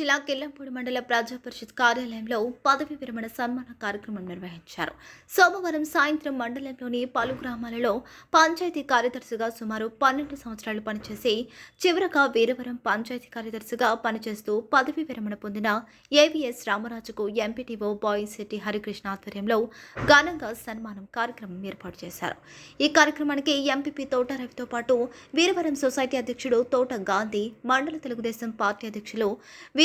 జిల్లా కిల్లంపూడి మండల ప్రజా పరిషత్ కార్యాలయంలో పదవి విరమణ సన్మాన కార్యక్రమం నిర్వహించారు. సోమవారం సాయంత్రం మండలంలోని పలు గ్రామాలలో పంచాయతీ కార్యదర్శిగా సుమారు పన్నెండు సంవత్సరాలు పనిచేసి చివరగా వీరవరం పంచాయతీ కార్యదర్శిగా పనిచేస్తూ పదవి విరమణ పొందిన ఏవిఎస్ రామరాజుకు ఎంపీటీఓ బాయిశెట్టి హరికృష్ణ ఆధ్వర్యంలో ఘనంగా సన్మానం కార్యక్రమం ఏర్పాటు చేశారు. ఈ కార్యక్రమానికి ఎంపీపీ తోట రవితో పాటు వీరవరం సొసైటీ అధ్యక్షుడు తోట గాంధీ మండల తెలుగుదేశం పార్టీ అధ్యక్షులు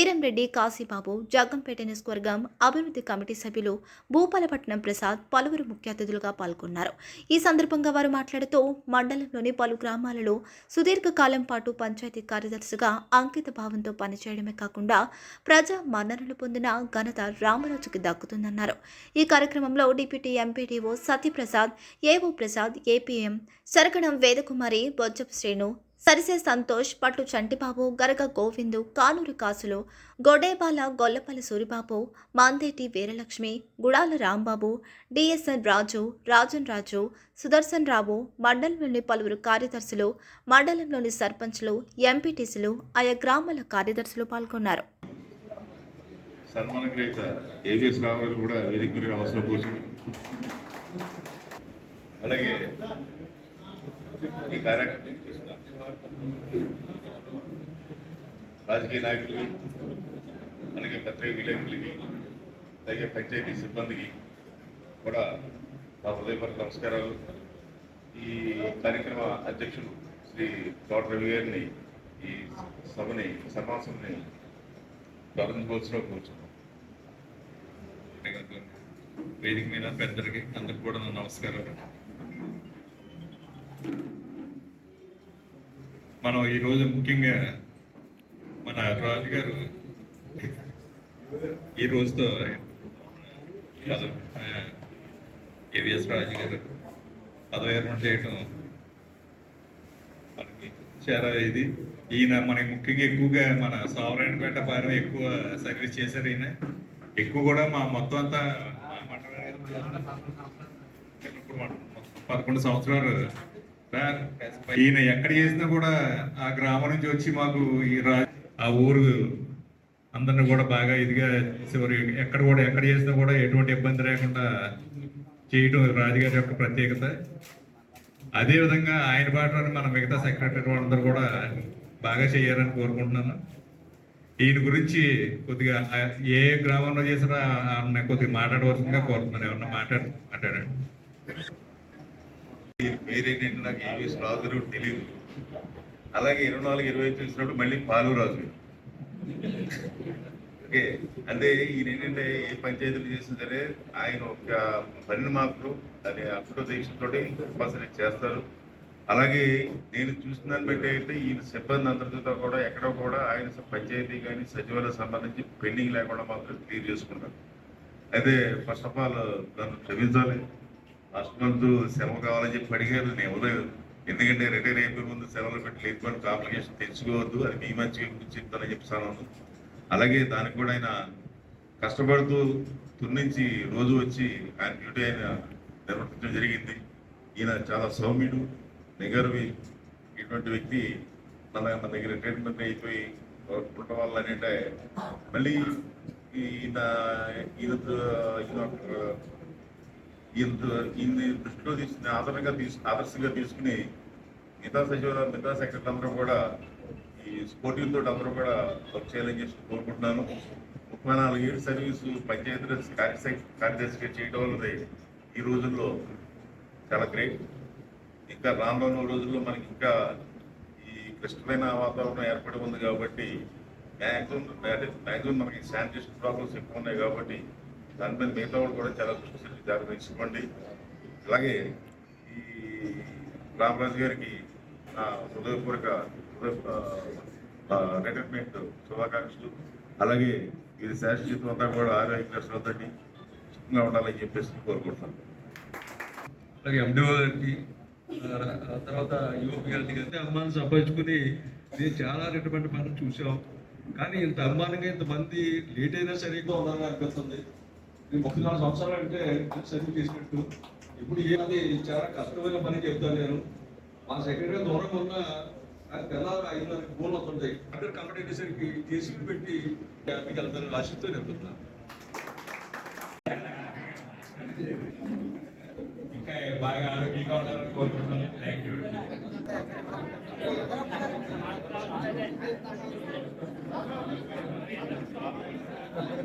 వీరంరెడ్డి కాశీబాబు జగ్గంపేట నియోజకవర్గం అభివృద్ధి కమిటీ సభ్యులు భూపాలపట్నం ప్రసాద్ పలువురు ముఖ్య అతిథులుగా పాల్గొన్నారు. ఈ సందర్భంగా వారు మాట్లాడుతూ మండలంలోని పలు గ్రామాలలో సుదీర్ఘకాలం పాటు పంచాయతీ కార్యదర్శిగా అంకిత భావంతో పనిచేయడమే కాకుండా ప్రజా మన్ననలు పొందిన ఘనత రామరాజుకి దక్కుతుందన్నారు. ఈ కార్యక్రమంలో deputy MPTO Satyaprasad AO Prasad APM Sarakadam Vedakumari Bojjapu Shrenu Sarise Santosh Pattu Chantibabu Garaga Govindu Kanuru Kasulu Godebala Gollapalli Suribabu Mandeti Veeralakshmi Gudala Rambabu DSN Raju Rajan Raju Sudarshan Rao మండలంలోని పలువురు కార్యదర్శులు మండలంలోని సర్పంచ్లు ఎంపీటీసీలు ఆయా గ్రామాల కార్యదర్శులు పాల్గొన్నారు. కూడా అలాగే ఈ కార్యక్రమం రాజకీయ నాయకులకి అలాగే పత్రిక విలేకరులకి అలాగే పంచాయతీ సిబ్బందికి కూడా మా హృదయపూర్వక నమస్కారాలు. ఈ కార్యక్రమ అధ్యక్షుడు శ్రీ తోట రవి గారిని ఈ సభని సమాసంని ప్రారంభించవలసిన కూర్చున్నాం వేదిక మీద పెద్దలకి అందరికి కూడా నమస్కారాలు. మనం ఈరోజు ముఖ్యంగా మన రాజు గారు ఈ రోజుతో ఏవిఎస్ రాజు గారు పదవిరమణ చేయటం మనకి చాలా ఇది. ఈయన మనకి ముఖ్యంగా ఎక్కువగా మన సావరాయణపేట పాలెం ఎక్కువ సర్వీస్ చేశారు ఈయన. ఎక్కువ కూడా మా మొత్తం అంతా ఇప్పుడు పదకొండు సంవత్సరాలు ఈయన ఎక్కడ చేసినా కూడా ఆ గ్రామం నుంచి వచ్చి మాకు ఈ రా ఆ ఊరు అందరిని కూడా బాగా ఇదిగా చేసేవారు ఎక్కడ కూడా ఎక్కడ చేసినా కూడా ఎటువంటి ఇబ్బంది లేకుండా చేయటం రాజుగారి యొక్క ప్రత్యేకత. అదేవిధంగా ఆయన పాటలను మన మిగతా సెక్రటరీ వాళ్ళందరూ కూడా బాగా చేయాలని కోరుకుంటున్నాను. ఈయన గురించి కొద్దిగా ఏ గ్రామంలో చేసినా ఆయన కొద్దిగా మాట్లాడవలసిందిగా కోరుతున్నాను. ఏమన్నా మాట్లాడు మాట్లాడండి. పేరేంటంటే నాకు ఏవి రాజు తెలియదు అలాగే ఇరవై నాలుగు ఇరవై ఐదు చూసినప్పుడు మళ్ళీ పాలు రాజు. ఓకే అంటే ఈయన ఏంటంటే ఏ పంచాయతీలు చేసినా సరే ఆయన ఒక పని మాత్రం అనే అక్షరదీక్షతో కంపల్సరీ చేస్తారు. అలాగే నేను చూసిన దాన్ని బట్టి అయితే ఈయన సిబ్బంది అందరితో కూడా ఎక్కడ కూడా ఆయన పంచాయతీ కానీ సచివాలయం సంబంధించి పెండింగ్ లేకుండా మాత్రం క్లియర్ చేసుకుంటారు. అయితే ఫస్ట్ ఆఫ్ ఆల్ నన్ను క్షమించాలి. ఫస్ట్ మంత్ సెలవు కావాలని చెప్పి అడిగారు. నేను ఇవ్వలేదు ఎందుకంటే రిటైర్ అయిపోయే ముందు సెలవులు పెట్టి లేకపోయిన కాంప్లికేషన్ తెచ్చుకోవద్దు. అది మీ మంచి చెప్తానని చెప్తాను. అలాగే దానికి కూడా ఆయన కష్టపడుతూ తున్నించి రోజు వచ్చి ఆయన డ్యూటీ ఆయన నిర్వర్తించడం జరిగింది. ఈయన చాలా సౌమ్యుడు నిగర్వి. ఇటువంటి వ్యక్తి మన మన దగ్గర రిటైర్మెంట్ అయిపోయి ఉండటం వల్ల ఏంటంటే మళ్ళీ ఈయన ఈయన ఈయన ఈయన దృష్టిలో తీసుకుని ఆదరణగా తీసు ఆదర్శంగా తీసుకుని మిగతా సచివాలయం మిగతా సెక్రటరీ అందరూ కూడా ఈ స్పోర్టింగ్ తోటి అందరూ కూడా వర్క్ చేయాలని చెప్పి కోరుకుంటున్నాను. ముప్పై నాలుగు ఏడు సర్వీసు పంచాయతీరాజ్ కార్య కార్యదర్శిగా చేయడం వల్లది ఈ రోజుల్లో చాలా గ్రేట్. ఇంకా రానున్న రోజుల్లో మనకి ఇంకా ఈ క్లిష్టమైన వాతావరణం ఏర్పడి ఉంది కాబట్టి మ్యాక్సిమం మ్యాక్సిమం మనకి శానిటేషన్ ప్రాబ్లమ్స్ ఎక్కువ ఉన్నాయి కాబట్టి దాని మీద మిగతా వాళ్ళు కూడా చాలా దృష్టి జాగ్రత్త తీసుకోండి అలాగే ఈ రామరాజు గారికి నా హృదయపూర్వక రిటైర్మెంట్ శుభాకాంక్షలు. అలాగే ఇది శాశ్వతం అంతా కూడా ఆరోగ్యంగా శ్రద్ధండి సుఖంగా ఉండాలని చెప్పేసి కోరుకుంటున్నాను. అలాగే ఎండిఓ గారికి ఆ, తర్వాత యువపి గారికి అయితే అమ్మాయిని సంపాదించుకుని నేను చాలా రిటైర్మెంట్ పనులు చూసాం. కానీ ఇంత అమ్మానంగా ఇంతమంది లేట్ అయినా సరిగ్గా ఉండాలని అనిపిస్తుంది. నేను ముప్పై నాలుగు సంవత్సరాలు అంటే సర్వీస్ చేసినట్టు. ఇప్పుడు ఏది చాలా కష్టమైన పని చెప్తాను నేను. మా సెక్రటరీ దూరంగా ఉన్న తెల్లారు ఐదున్నరకి ఫోన్ వస్తుంటాయి. అక్కడ కంప్లీట్ అయ్యేసరికి కేసులు పెట్టి హ్యాపీకి వెళ్తారు ఆశిస్తూ వెళ్తున్నాను ఇంకా బాగా ఆరోగ్యంగా ఉండాలని కోరుకుంటున్నాను. థ్యాంక్ యూ అయ్యా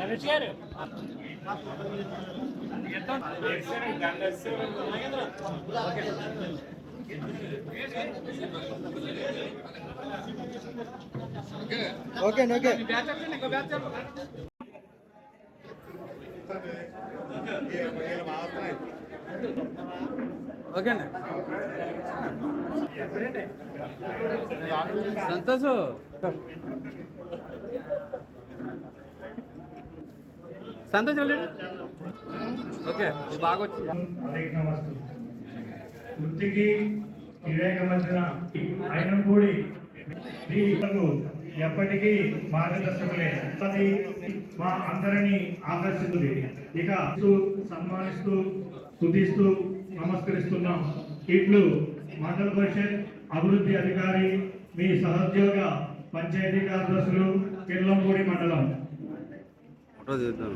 రమేష్ గారు. ఓకే అండి సంతోష్. సంతోష్ వెళ్ళండి ఓకే బాగా వచ్చింది. అందరికీ వృత్తికి వివేక మధ్యన ఎప్పటికీ మార్గదర్శకులే. అది మా అందరినీ ఆకర్షిస్తుంది. ఇక సన్మానిస్తూ స్థుతిస్తూ నమస్కరిస్తున్నాం. ఇట్లు మండల పరిషత్ అభివృద్ధి అధికారి మీ సహోద్యోగ పంచాయతీ కార్యదర్శులు కిల్లంపూడి మండలం. ఫోటో తీద్దాం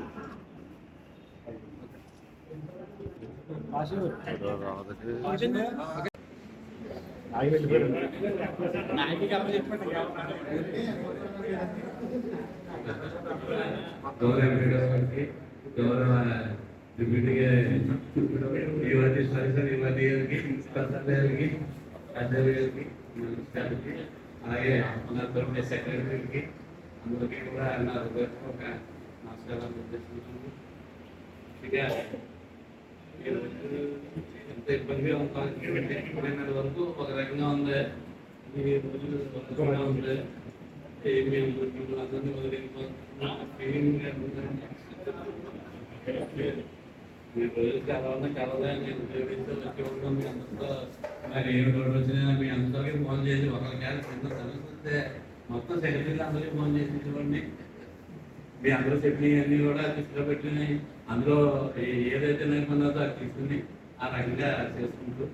గౌరవ ఎంపీడీఓ గారికి గౌరవ డిప్యూటీ యువతి సరిసరి యువతి గారికి ప్రిన్సిపల్ గారికి అధ్యక్షుల గారికి మున్సిపాలిటీ అలాగే మన తరఫున సెక్రటరీకి అందరికీ కూడా నా హృదయపూర్వక నమస్కారాలు తెలియజేస్తున్నాను ఇక ఈరోజు ఎంత ఇబ్బందిగా వరకు ఒక రకంగా ఉంది ఈ రోజు ఉంది ఏ అందరినీ మీ రోజులు చాలా నేను ఉపయోగించి వచ్చి మీ అందరితో మరి ఏ రోజు వచ్చినా మీ అందరికీ ఫోన్ చేసి ఒకరికి చిన్న సమస్య మొత్తం సెక్రటరీలు అందరికీ ఫోన్ చేసి చూడండి మీ అందరూ చెప్పినవన్నీ కూడా దృష్టిలో పెట్టినాయి అందులో ఏదైతే నైపుణ్యతో అది తీసుకుని ఆ రకంగా చేసుకుంటూ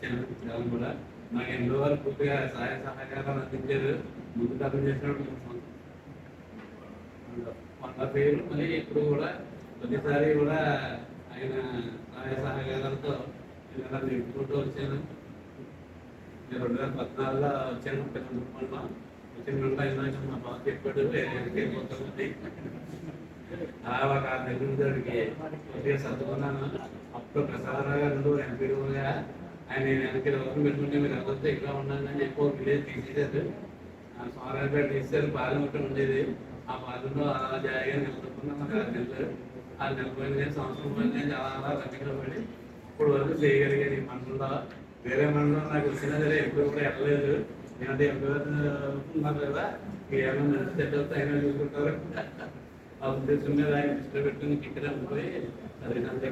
చిన్న కూడా నాకు ఎన్నో వారు పూర్తిగా సహాయ సహకారాలు అందించారు. ముందు కథ చేసినప్పుడు వంద పేరు మళ్ళీ ఇప్పుడు కూడా ప్రతిసారి కూడా ఆయన సహాయ సహకారాలతో ఇలా నింపుకుంటూ వచ్చాను. రెండు వేల పద్నాలుగులో వచ్చాను పిల్లలు వచ్చిన మా బాబు చెప్పాడు వెళ్ళిపోతుంది ఆ దగ్గరికి కొద్దిగా అప్పుడు ప్రసాదరావు గారు ఎంపీడీగా ఆయన నేను వెనక్కి రోజు పెట్టుకుంటే మీరు చెప్పి ఒక విలేజ్ తీసేశారు. సోమరాజపేట తీసేసారు పాలెం ఒకటి ఉండేది. ఆ పాలెంలో అలా జాయిగా నిలబడుకున్నాను. ఆరు నెలలు. ఆరు నెలలు సంవత్సరం పోయింది చాలా అలా దగ్గర పడి ఇప్పుడు వరకు చేయగలిగాను ఈ మండలంలో. వేరే మండలం నాకు వచ్చినా సరే ఎప్పుడు కూడా వెళ్ళలేదు. నేనంటే ఎంపీఆర్ ఉన్నారు కదా. ఏమైనా సెట్ అవుతా అయినా చూసుకుంటారు. ఆ ఉద్దేశం మీద ఆయన దృష్టిలో పెట్టుకుని ఇక్కడ పోయి అంతే